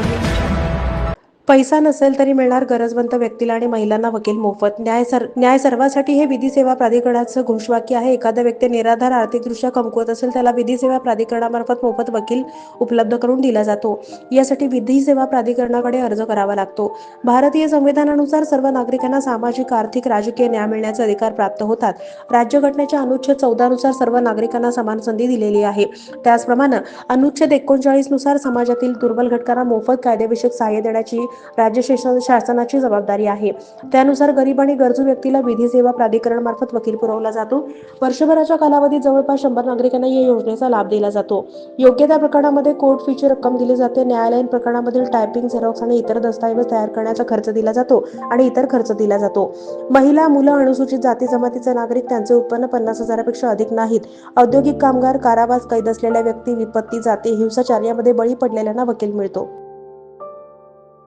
Thank you. पैसा नसेल तरी मिळणार गरजवंत व्यक्तीला आणि महिलांना वकील मोफत. न्याय सर न्याय सर्वासाठी हे विधी सेवा प्राधिकरणाचं घोषवाक्य आहे. एखादा व्यक्ती निराधार आर्थिकदृष्ट्या कमकुवत असेल त्याला विधी सेवा प्राधिकरणामार्फत मोफत वकील उपलब्ध करून दिला जातो. यासाठी विधी सेवा प्राधिकरणाकडे अर्ज करावा लागतो. भारतीय संविधानानुसार सर्व नागरिकांना सामाजिक आर्थिक राजकीय न्याय मिळण्याचे अधिकार प्राप्त होतात. राज्यघटनेच्या अनुच्छेद चौदानुसार सर्व नागरिकांना समान संधी दिलेली आहे. त्याचप्रमाणे अनुच्छेद एकोणचाळीसनुसार समाजातील दुर्बल घटकांना मोफत कायदेविषयक सहाय्य देण्याची राज्य शासन- शासनाची जबाबदारी आहे. त्यानुसार गरीब आणि गरजू व्यक्तीला विधी सेवा प्राधिकरण मार्फत वकील पुरवला जातो. वर्षभराच्या कालावधीत जवळपास शंभर नागरिकांना या योजनेचा लाभ दिला जातो. योग्य त्या प्रकरणामध्ये कोर्ट फीची रक्कम दिली जाते. न्यायालयीन प्रकरणामधील टायपिंग झेरॉक्स आणि इतर दस्तऐवज तयार करण्याचा खर्च दिला जातो आणि इतर खर्च दिला जातो. महिला मुलं अनुसूचित जाती जमातीचे नागरिक त्यांचे उत्पन्न पन्नास हजारापेक्षा अधिक नाहीत. औद्योगिक कामगार कारावास कैद असलेल्या व्यक्ती विपत्ती जाती हिंसाचार यामध्ये बळी पडलेल्यांना वकील मिळतो.